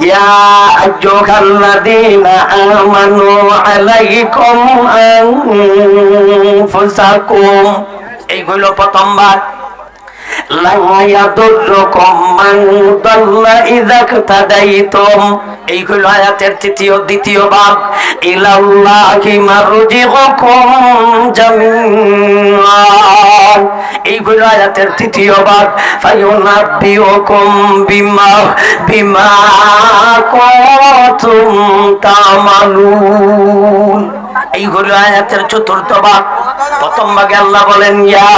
يا أيها الذين آمنوا عليكم أنفسكم এইগুলো প্রথমবার এই হইল আয়াতের তৃতীয়, দ্বিতীয় ভাগ। ইলাল্লাহি মারজিউকুম জামিআ এই হইল আয়াতের তৃতীয় ভাগ। ফায়ুনাব্বিউকুম বিমা বিমা কুনতুম তা'মালুন। এইগুলো আয়াতের চতুর্থ ভাগ প্রথম ভাগে আল্লাহ বলেন ইয়া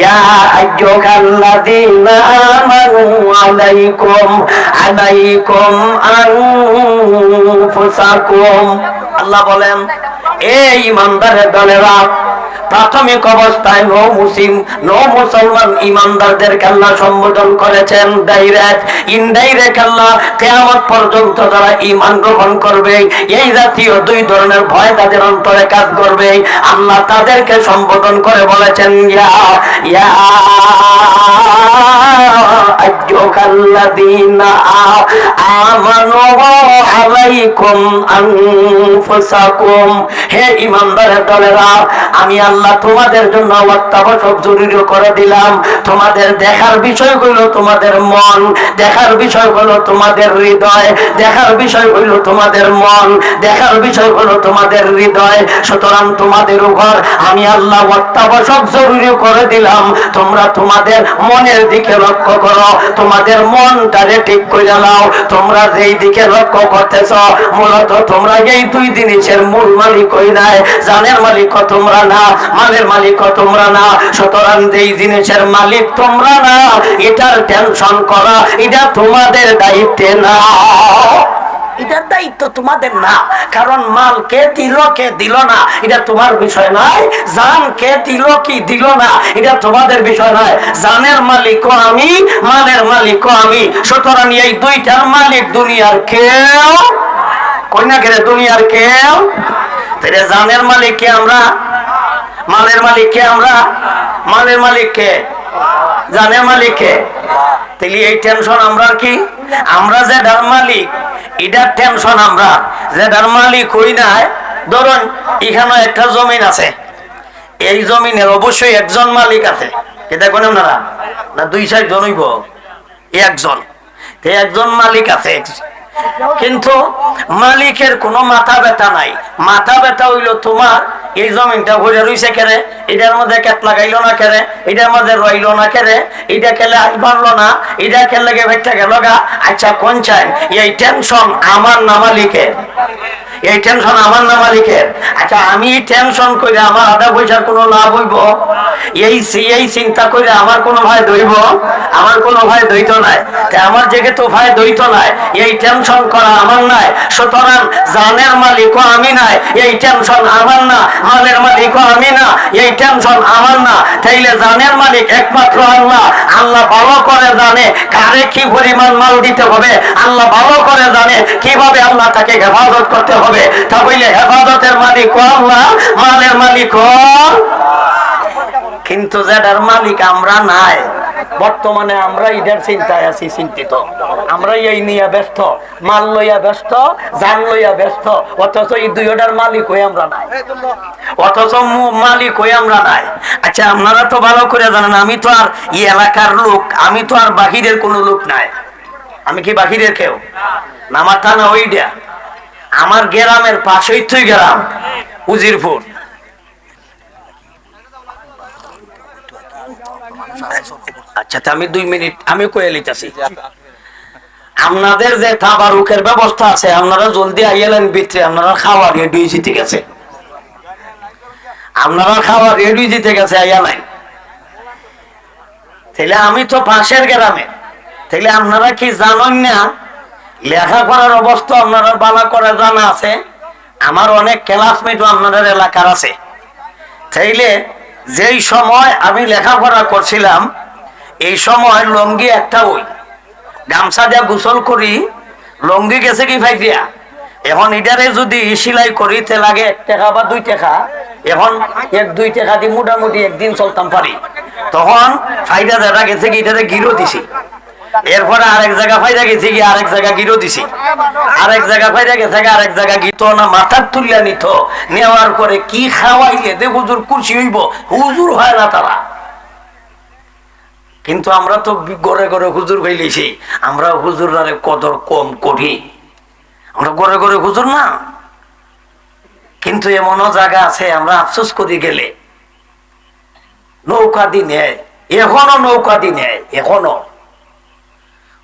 ইয়া আইয়ুহাল্লাযীনা আমানু আলাইকুম আলাইকুম আনফুসাকুম। আল্লাহ বলেন এই ইমানদারের প্রাথমিক অবস্থায় নো মুসলিম, নো মুসলমান ইমানদারদেরকে আল্লাহ সম্বোধন করেছেন ডাইরেক্ট ইনডাইরেক্ট আল্লাহ কেয়ামত পর্যন্ত যারা ইমান গ্রহণ করবে। এই জাতীয় দুই ধরনের ভয় তাদের অন্তরে কাজ করবে। আল্লাহ তাদেরকে সম্বোধন করে বলেছেন, ইয়া ইয়া হে দলেরা, আমি আল্লাহ তোমাদের জন্য অত্যাবশ্যক জরুরি করে দিলাম। তোমাদের দেখার তোমাদের মন, দেখার তোমাদের হৃদয়, দেখার তোমাদের মন, দেখার তোমাদের হৃদয়। সুতরাং তোমাদের আমি আল্লাহ অত্যাবশ্যক জরুরি করে দিলাম। তোমরা তোমাদের মনের দিকে লক্ষ্য করো। তোমাদের মনটারে ঠিক করে নাও। তোমরা যেই দিকে লক্ষ্য করতেছ, মূলত তোমরা এই দুই জিনিসের মূল মালিক হই নাই। জানের মালিক তোমরা না, মালের মালিক তোমরা না। সুতরাং যেই জিনিসের মালিক তোমরা না, এটার টেনশন করা, এটা তোমাদের দায়িত্বে না। এটার দায়িত্ব তোমাদের না। কারণ মাল কে দিল কে দিল না। এটা তোমার বিষয় নয়। জান কে দিল, কি দিল না। এটা তোমাদের বিষয় নয়। জানের মালিকও আমি, মালের মালিকও আমি। সুতরাং এই দুইটার মালিক দুনিয়ার কেউ কন্যা কেরে দুনিয়ার কেউ জানের মালিককে আমরা, মালের মালিককে আমরা, মালের মালিককে, জানের মালিককে এই টেনশন আমরা কি? আমরা যে ডার মালিক, এটার টেনশন আমরা। যে ডার মালিক হই নাই, ধরুন এখানে একটা জমিন আছে। এই জমিনের অবশ্যই একজন মালিক আছে। এটা কোন আপনারা? না দুই সাইড জনইব একজন। একজন মালিক আছে। কিন্তু মালিকের কোনো মাথা ব্যথা নাই। মাথা ব্যথা হইল তোমার এই জমিনটা ভরে রইছে কেরে? এটার মধ্যে কেত লাগাইলো না কেরে? এটার মধ্যে রইল না কেরে? এটা খেলে আজ বাড়লো না? এটা খেলে ভেটটা গা? আচ্ছা কোন চাই? এই টেনশন আমার না মালিকের। এই টেনশন আমার না মালিকের? আচ্ছা আমি টেনশন করে আমার আধা পয়সার কোনো লাভ হইব? এই এই চিন্তা করে আমার কোনো ভয় দইব? আমার কোনো ভয় দইত নাই। তা আমার যেহেতু ভয় দইত নাই। এই টেনশন করা আমার নাই। সুতরাং জানের মালিকও আমি নাই। এই টেনশন আমার না। মালের মালিকও আমি না। এই টেনশন আমার না। তাইলে জানের মালিক একমাত্র আল্লাহ। আল্লাহ ভালো করে জানে কারে কি পরিমাণ মাল দিতে হবে। আল্লাহ ভালো করে জানে কীভাবে আল্লাহ তাকে হেফাজত করতে হবে। তা বললে হেফাজতের মালিক আল্লাহ, মালের মালিক কিন্তু যেটার মালিক আমরা নাই। বর্তমানে আমরা ইটার চিন্তায় আছি, চিন্তিত। আমরা এই নিয়ে ব্যস্ত। মাল লইয়া ব্যস্ত, জান লইয়া ব্যস্ত। অথচ এই দুইটার মালিক হয়ে আমরা নাই। অথচ মালিক হয়ে আমরা নাই। আচ্ছা আপনারা তো ভালো করে জানেন, আমি তো আর এই এলাকার লোক, আমি তো আর বাহিরের কোনো লোক নাই। আমি কি বাহিরের কেউ? না, আমার থানা ওইটা আমার গ্রামের পাশেই তুই গ্রাম, উজিরপুর। আচ্ছা আমি দুই মিনিট, আমি কয়ে লিতেছি। আপনাদের যে তাবারুকের ব্যবস্থা আছে, আপনারা জলদি আইয়েলেন ভিতরে, আপনারা খাওয়া রেডি জিতে গেছে। আপনারা খাওয়া রেডি জিতে গেছে, আইয়া নাই। তাহলে আমি তো পাশের গ্রামে তাহলে আপনারা কি জানেন না লেখাপড়ার অবস্থা আপনারা বালা করে জানা আছে। আমার অনেক ক্লাসমেট আপনাদের এলাকার আছে। তাইলে যেই সময় আমি লেখাপড়া করছিলাম, এই সময় লঙ্গি একটা ওই গামছা দিয়া গোসল করি, লঙ্গি গেছে কি ভাই দিয়া? এখন ইটারে যদি সিলাই করিতে লাগে এক টাকা বা দুই টাকা। এখন এক দুই টাকা দিয়ে মোটামুটি একদিন চলতাম পারি। তখন ফাইদা দেখা গেছে কি এটাতে গিরো দিছি। এরপরে আরেক জায়গা ফাইদা গেছি কি আরেক জায়গা গিরো দিছি। আরেক জায়গা ফাইদা গেছে আরেক জায়গা গিত না, মাথার তুলিয়া নিত। নেওয়ার পরে কি খাওয়াইলে? দে হুজুর খুশি হইব। হুজুর হয় না তারা। কিন্তু আমরা তো গড়ে গড়ে হুজুর হইলেছি। আমরা হুজুরারে কদর কম করি। আমরা গড়ে গড়ে হুজুর না। কিন্তু এমনও জায়গা আছে, আমরা আফসোস করি গেলে। নৌকা দি নেয় এখনও নৌকা দি নেয় এখনও।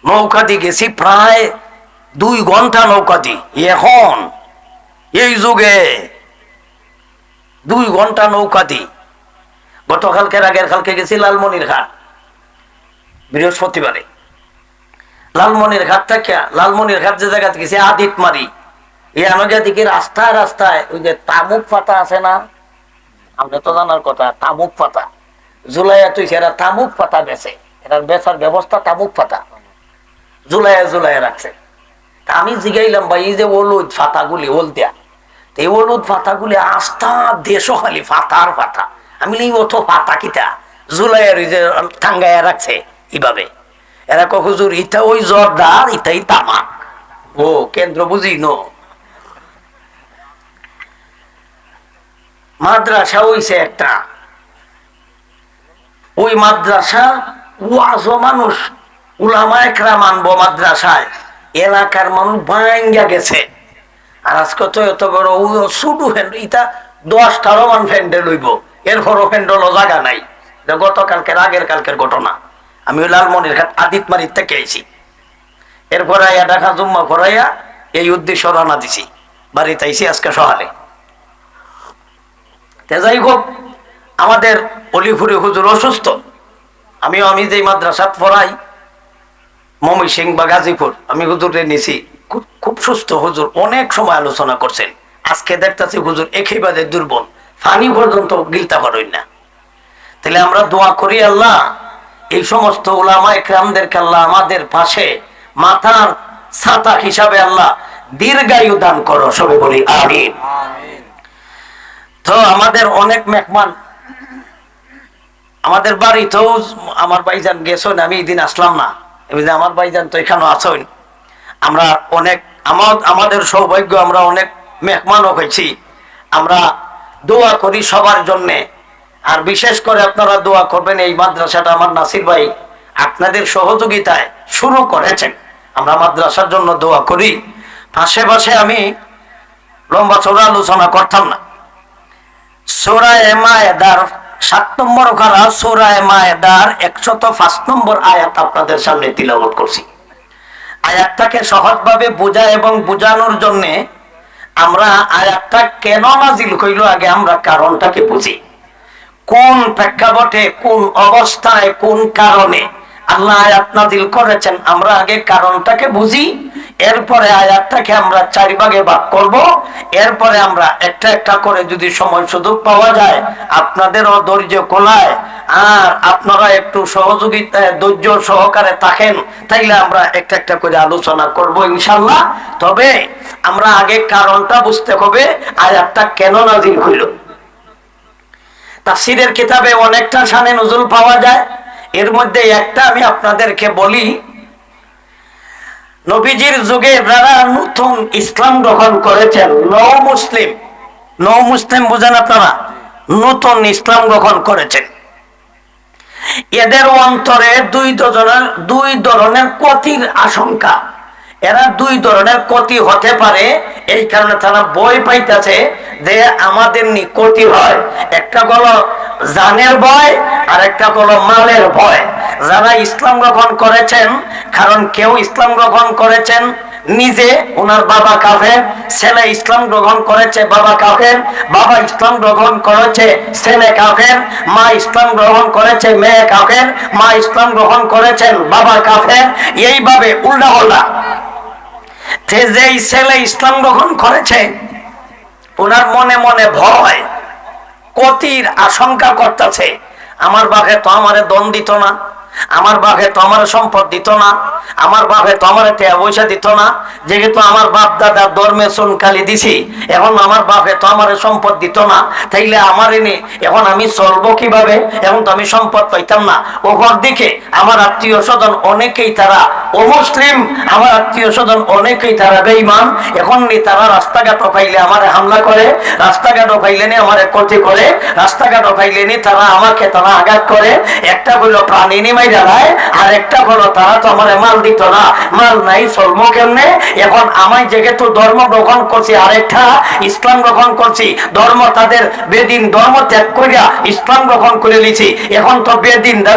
নৌকা দি গেছি প্রায় দুই ঘণ্টা নৌকা দি এখন, এই যুগে দুই ঘণ্টা নৌকা দি গতকালকের আগের কালকে গেছি লালমনির ঘাট বৃহস্পতিবারে। লালমনির ঘাট থেকে লালমনির ঘাট যে জায়গাতে গেছি আদিত মারি এই আমাকে দিকে রাস্তায় রাস্তায়, ওই যে তামুক পাতা আছে না? আপনি তো জানার কথা, তামুক পাতা। জুলাইয়া তুই এরা তামুক পাতা বেচে। এটার বেচার ব্যবস্থা তামুক পাতা। জুলাইয়া জুলাইয়া রাখছে। তা আমি জিগাইলাম ভাই এই যে হলুদ ফাতাগুলি তো এই হলুদ ফাতাগুলি আস্থা দেশও খালি ফাতার ফাতা। আমি বলি, অত ফাতা কিতা? জুলাইয়ের ওই যে টাঙ্গাইয়া রাখছে এইভাবে। এরা হুজুর ইটা ওই জর্দার ইটাই তামাক। ও কেন্দ্র বুঝি নো? মাদ্রাসা হইছে একটা। ওই মাদ্রাসা ওয়াজও মানুষ মানবো মাদ্রাসায়। এলাকার গেছে। আর আজকে গতকালকের আগের কালকের ঘটনা। আমি লালমনির ঘাট আদিত মারির থেকে আইছি। এরপর আইয়া ঢাকা জুম্মা করাইয়া এই উদ্দেশ্য রানা দিছি। বাড়িতে আইছি আজকে সকালে। যাই হোক আমাদের অলিফুরি হুজুর অসুস্থ। আমিও আমি যে মাদ্রাসাত পড়াই মমি সিং বা গাজীপুর, আমি হুজুরে নিছি। খুব সুস্থ হুজুর, অনেক সময় আলোচনা করছেন। আজকে দেখতেছি হুজুর একেবারে দুর্বল। ফানি পর্যন্ত গিলতে পারেন না। তাহলে আমরা দোয়া করি আল্লাহ, এই সমস্ত ওলামা একরামদেরকে আল্লাহ আমাদের পাশে মাথার ছাতা হিসাবে আল্লাহ দীর্ঘায়ু দান করো সবে বলি আমিন। তো আমাদের অনেক মেহমান, আমাদের বাড়িতেও আমার ভাইজান গেছেন, আমি এই দিন আসলাম না। এমনি আমার ভাইজান তো এখানেও আছেন, আমরা অনেক, আমার, আমাদের সৌভাগ্য, আমরা অনেক মেহমানও হয়েছি। আমরা দোয়া করি সবার জন্যে। আর বিশেষ করে আপনারা দোয়া করবেন, এই মাদ্রাসাটা আমার নাসির ভাই আপনাদের সহযোগিতায় শুরু করেছেন। আমরা মাদ্রাসার জন্য দোয়া করি। পাশে পাশে আমি লম্বা চোরা আলোচনা করতাম না। সোরায় মায়েদার সাত নম্বর খারা সোরায় মায়েদার একশত পাঁচ নম্বর আয়াত আপনাদের সামনে তিলাবত করছি। আয়াতটাকে সহজভাবে বোঝা এবং বোঝানোর জন্য আমরা আয়াতটা কেন নাজিল হইল আগে আমরা কারণটাকে বুঝি। কোন প্রেক্ষাপটে, কোন অবস্থায়, কোন কারণে আল্লাহ আয়াত নাজিল করেছেন আমরা আগে কারণটাকে বুঝি এরপরে আয়াতটাকে আমরা চার ভাগে ভাগ করব। এরপরে আমরা একটা একটা করে যদি সময় সুযোগ পাওয়া যায়, আপনাদেরও ধৈর্য কোলায় আর আপনারা একটু সহযোগিতায় ধৈর্য সহকারে থাকেন, তাইলে আমরা একটা একটা করে আলোচনা করব ইনশাল্লাহ তবে আমরা আগে কারণটা বুঝতে হবে, আয়াতটা কেন নাজিল হইল। তাফসিরের কিতাবে অনেকটা শানে নজুল পাওয়া যায়। এর মধ্যে একটা আমি আপনাদেরকে বলি নবীজির যুগে যারা নতুন ইসলাম গ্রহণ করেছেন নৌ মুসলিম নৌ মুসলিম বুঝেন আপনারা, নতুন ইসলাম গ্রহণ করেছেন। এদের অন্তরে দুই দুই ধরনের ক্ষতির আশঙ্কা। এরা দুই ধরনের ক্ষতি হতে পারে। এই কারণে তারা বই পাইতেছে যে আমাদের ক্ষতি হয়। একটা হলো জানের ভয়, আর একটা হলো মালের ভয়। যারা ইসলাম গ্রহণ করেছেন, কারণ কেউ ইসলাম গ্রহণ করেছেন নিজে ওনার বাবা কাফের, ছেলে ইসলাম গ্রহণ করেছে, বাবা কাফের, বাবা ইসলাম গ্রহণ করেছে, ছেলে কাফের, মা ইসলাম গ্রহণ করেছে, মেয়ে কাফের, মা ইসলাম গ্রহণ করেছেন, বাবা কাফের। এইভাবে উল্টা উল্টা হল্লা যেই ছেলে ইসলাম গ্রহণ করেছে, ওনার মনে মনে ভয়, কতির আশঙ্কা করতেছে, আমার বাঘে তো আমারে দন না। আমার বাপে তো আমার সম্পদ দিত না, আমার বাপে তো আমার টাকা পয়সা দিত না, যেহেতু আমার বাপ দাদা ধর্মে সোনকালি দিছি, এখন আমার বাপে তো আমার সম্পদ দিত না, তাইলে আমার এনে এখন আমি চলবো কীভাবে? এখন তো আমি সম্পদ পাইতাম না। ওপর দিকে আমার আত্মীয় স্বজন অনেকেই তারা অমুসলিম, আমার আত্মীয় স্বজন অনেকেই তারা বেঈমান, এখন নি তারা রাস্তাঘাট পাইলে আমার হামলা করে রাস্তাঘাট পাইলে নি আমার ক্ষতি করে রাস্তাঘাট পাইলে নি তারা আমাকে তারা আঘাত করে। একটা হলো প্রাণী নিমাই দাঁড়ায় আর একটা হলো তারা তো আমার মাল দিত না। মাল নাই কেমনে? এখন আমায় যেহেতু ধর্ম গ্রহণ করছি, আরেকটা ইসলাম গ্রহণ করছি। ধর্ম তাদের বেদিন, ধর্ম ত্যাগ করিয়া ইসলাম গ্রহণ করে নিছি। এখন তো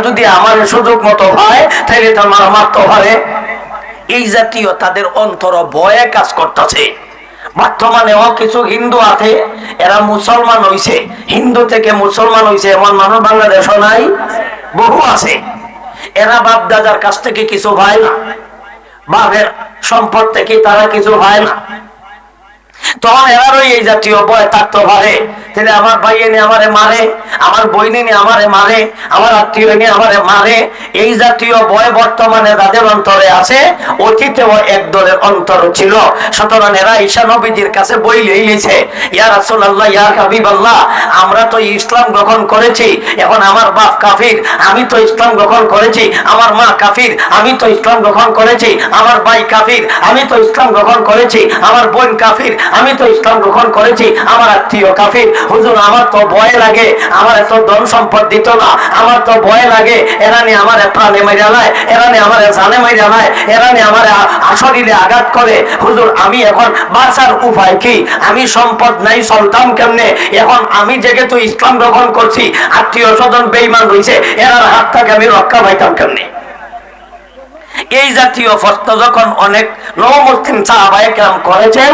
যদি আমার সুযোগ মতো হয় তাহলে তো আমার এই জাতীয় তাদের অন্তর ভয়ে কাজ করতেছে। বর্তমানেও কিছু হিন্দু আছে, এরা মুসলমান হইছে। হিন্দু থেকে মুসলমান হইছে, এমন মানুষ বাংলাদেশ নাই, বহু আছে। এরা বাপ দাদার কাছ থেকে কিছু ভাই না বাপের সম্পদ থেকে তারা কিছু ভাই। না তখন এই জাতীয় ভয় আমার ভাই এনে মারে, আমার মারে, আমার আত্মীয় আমারে মারে। এই জাতীয় ভয় বর্তমানে তাদের অন্তরে আছে এক দলের অন্তর ছিল। সুতরাং এরা ঈশা কাছে বই ইয়া রাসূলুল্লাহ, ইয়া হাবিবাল্লাহ, আমরা তো ইসলাম গ্রহণ করেছি, এখন আমার বাপ কাফির, আমি তো ইসলাম গ্রহণ করেছি, আমার মা কাফির, আমি তো ইসলাম গ্রহণ করেছি, আমার ভাই কাফির, আমি তো ইসলাম গ্রহণ করেছি, আমার বোন কাফির আমি তো ইসলাম গ্রহণ করেছি, আমার আত্মীয় কাফির। হুজুর, আমার তো ভয় লাগে, আমার এত ধন সম্পদ দিত না, আমার তো ভয় লাগে। এরা নিয়ে আমার প্রাণে মাইরা নাই, এরা নিয়ে আমার জানে মাইরা নাই, এরা নিয়ে আমার আসরিলে আঘাত করে। হুজুর, আমি এখন বাঁচার উপায় কি? আমি সম্পদ নাই, সন্তান কেমনে? এখন আমি যেহেতু ইসলাম গ্রহণ করছি, আত্মীয় স্বজন বেইমান রয়েছে, এরার হাত থেকে আমি রক্ষা পাইতাম কেমনে? এই জাতীয় প্রশ্ন যখন অনেক নবমুসলিম সাহাবাহাম করেছেন,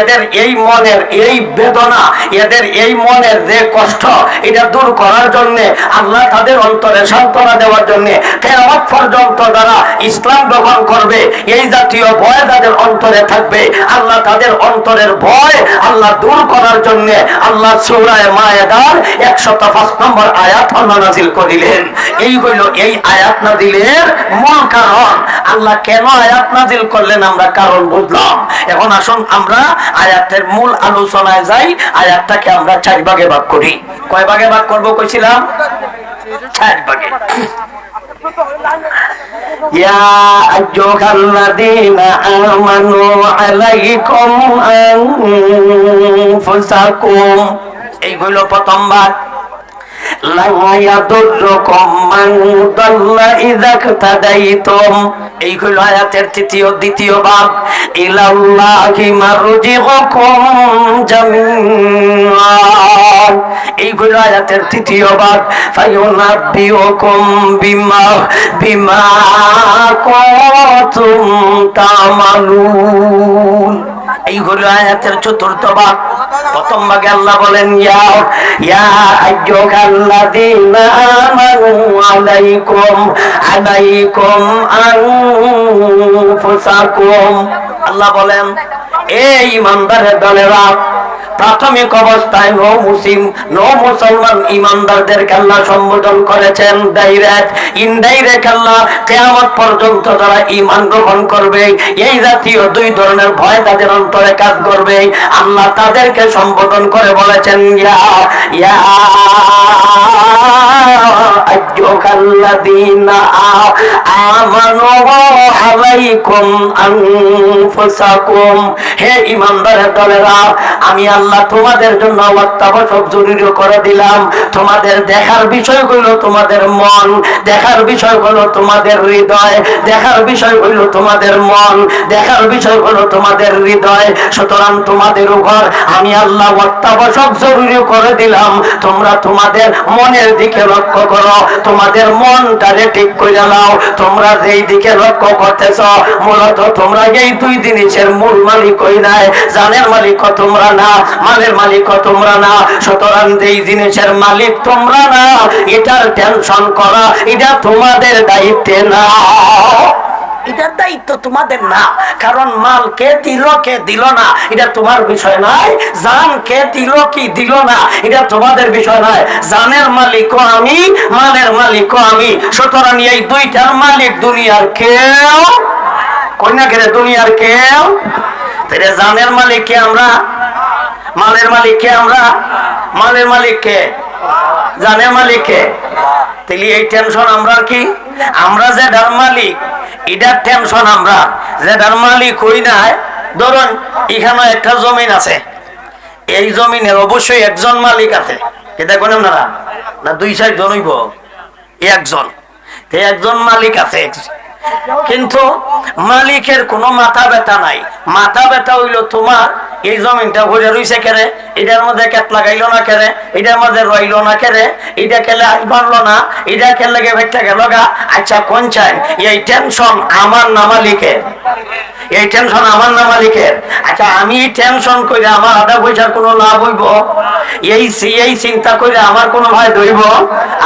এদের এই মনের এই বেদনা, এদের এই মনের যে কষ্ট, এটা দূর করার জন্য, আল্লাহ তাদের অন্তরে সান্ত্বনা দেওয়ার জন্য কেমন পর্যন্ত যারা ইসলাম গ্রহণ করবে, এই জাতীয় ভয় তাদের অন্তরে থাকবে। আল্লাহ তাদের অন্তরের ভয় আল্লাহ দূর করার জন্য আল্লাহ সৌরায় মায়েদার একশত পাঁচ নম্বর আয়াত আল্লাহ নাজিল করিলেন। এই হইল এই আয়াত নাজিলের মূল কারণ। আল্লাহ কেন আয়াত নাজিল করলেন আমরা কারণ বুঝলাম এখন আসুন আমরা আয়াতের মূল আলোচনায় যাই আয়াতটাকে আমরা চার ভাগে ভাগ করি কয় ভাগে ভাগ করবো কইছিলাম চার ভাগে يا أيها الذين آمنوا عليكم أنفسكم এইগুলো প্রথম ভাগ এই হইল আয়াতের তৃতীয়, দ্বিতীয় ভাগ। ইলাল্লাহি মারজিকুম জামিআ এই হইল আয়াতের তৃতীয় ভাগ। ফায়ুনাব্বিউকুম বিমা বিমা কুনতুম তামালুন। এই হলো আয়াতের চতুর্থ ভাগ। প্রথম ভাগে আল্লাহ বলেন, ইয়া ইয়া আইয়ুহাল্লাযীনা আমানু আলাইকুম আলাইকুম আনফুসাকুম। আল্লাহ বলেন ইমানদারের দলেরা প্রাথমিক অবস্থায় মুসলিম মুসলমান সম্বোধন করেছেন ডাইরেক্ট কেয়ামত পর্যন্ত যারা ইমান গ্রহণ করবে, এই জাতীয় দুই ধরনের ভয় তাদের অন্তরে কাজ করবে। আল্লাহ তাদেরকে সম্বোধন করে বলেছেন, ইয়া ইয়া হে ইমানদারের দলেরা, আমি আল্লাহ তোমাদের জন্য অত্যাবশ্যক জরুরি করে দিলাম। তোমাদের দেখার বিষয় হইল তোমাদের মন, দেখার বিষয় হলো তোমাদের হৃদয়, দেখার বিষয় হইল তোমাদের মন, দেখার বিষয় হলো তোমাদের হৃদয়। সুতরাং তোমাদের উপর আমি আল্লাহ অত্যাবশ্যক জরুরি করে দিলাম। তোমরা তোমাদের মনের দিকে লক্ষ্য করো, তোমাদের মনটারে ঠিক করে নাও। তোমরা যেই দিকে লক্ষ্য করতেছ, মূলত তোমরা এই দুই জিনিসের মূল মালিক হই নাই, জানের মালিক তোমরা না, মালের মালিক তোমরা না। সুতরাং যেই জিনিসের মালিক তোমরা না, এটার টেনশন করা, এটা তোমাদের দায়িত্বে না। এটার দায়িত্ব তোমাদের না, কারণ মাল কে দিল কে দিল না, এটা তোমার বিষয় নয় জান কে দিল, কি দিল না, এটা তোমাদের বিষয় নয় জানের মালিকও আমি, মালের মালিকও আমি। সুতরাং এই দুইটার মালিক দুনিয়ার কেউ কন্যা কেরে দুনিয়ার কেউ জানের মালিক কে আমরা, মালের মালিক কে আমরা, মালের মালিক কে জানের মালিক কে তাহলে এই টেনশন আমরা কি? আমরা যে ডার মালিক, এটার টেনশন আমরা। যে ডার মালিক হই নাই, ধরুন এখানে একটা জমিন আছে। এই জমিনের অবশ্যই একজন মালিক আছে। এটা কোন আপনারা? না দুই চার জন হইব? একজন। একজন মালিক আছে। কিন্তু মালিকের কোনো মাথা ব্যথা নাই। মাথা ব্যথা হইল তোমার, এই জমিনটা ভরে রইছে কেরে? এটার মধ্যে কেত লাগাইলো না কেরে? এটার মধ্যে রইল না কেরে? এটা খেলে আজ বাড়লো না? এটা খেলে গেলে গেল গা? আচ্ছা কোন চাই? এই টেনশন আমার না মালিকের। এই টেনশন আমার না মালিকের? আচ্ছা আমি টেনশন করে আমার আধা পয়সার কোনো লাভ হইব? এই এই চিন্তা করে আমার কোনো ভয় দইব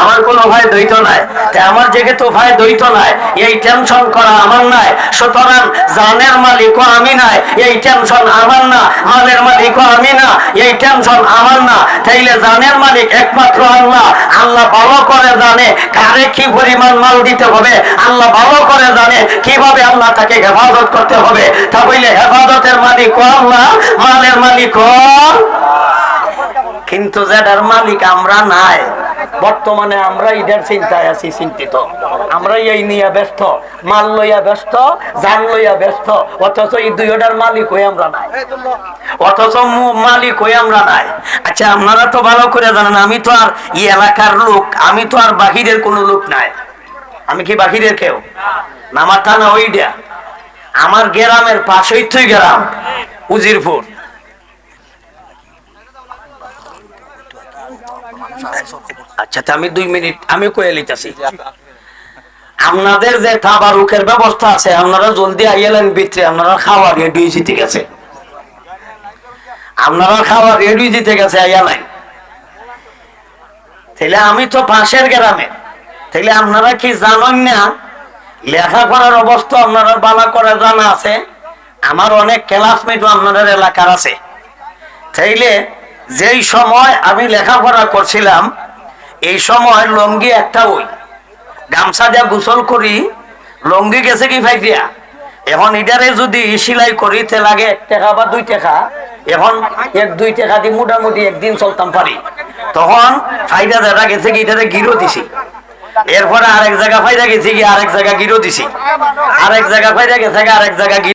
আমার কোনো ভয় দইত নাই। তাই আমার যেহেতু ভয় দইত নাই, এই টেনশন করা আমার নাই। সুতরাং জানের মালিকও আমি নাই, এই টেনশন আমার না। মালের মালিকও আমি না, এই টেনশন আমার না। তাইলে জানের মালিক একমাত্র আল্লাহ। আল্লাহ ভালো করে জানে কারে কি পরিমাণ মাল দিতে হবে। আল্লাহ ভালো করে জানে কীভাবে আল্লাহ তাকে হেফাজত করতে হবে তা বললে, হেফাজতের মালিক আল্লাহ, মালের মালিক কিন্তু যেটার মালিক আমরা নাই। বর্তমানে আমরা ইটার চিন্তায় আছি, চিন্তিত। আমরা এই নিয়ে ব্যস্ত। মাল লইয়া ব্যস্ত, জান লইয়া ব্যস্ত। অথচ এই দুইটার মালিক হয়ে আমরা নাই। অথচ মালিক হয়ে আমরা নাই। আচ্ছা আপনারা তো ভালো করে জানেন, আমি তো আর এই এলাকার লোক, আমি তো আর বাহিরের কোনো লোক নাই। আমি কি বাহিরের কেউ? না, আমার থানা ওইটা আমার গ্রামের পাশেই তুই গ্রাম। উজিরপুর আচ্ছা আমি দুই মিনিট আমি কয়ে লিতেছি। আপনাদের যে তাবারুকের ব্যবস্থা আছে, আপনারা জলদি আইয়েলেন ভিতরে, আপনারা খাওয়া রেডি জিতে গেছে আপনারা খাওয়া রেডি জিতে গেছে আইয়ালাই তাহলে আমি তো পাশের গ্রামে। তাহলে আপনারা কি জানেন না লেখাপড়ার অবস্থা আপনারা বালা করে জানা আছে। আমার অনেক ক্লাসমেট আপনাদের এলাকার আছে। তাইলে যেই সময় আমি লেখা লেখাপড়া করছিলাম, এই সময় লঙ্গি একটা ওই গামছা দিয়া গোসল করি, লঙ্গি গেছে কি ফাই দিয়া? এখন এটারে যদি সিলাই করি, তে লাগে এক টাকা বা দুই টাকা, এখন এক দুই টাকা দিয়ে মোটামুটি একদিন চলতাম পারি। তখন ফাইদা দেখা গেছে কি, এটারে গিরো দিছি। এরপরে আরেক জায়গা ফাইদা গেছি কি? আরেক জায়গা গিরো দিছি। আরেক জায়গা ফাইদা গেছে আরেক জায়গা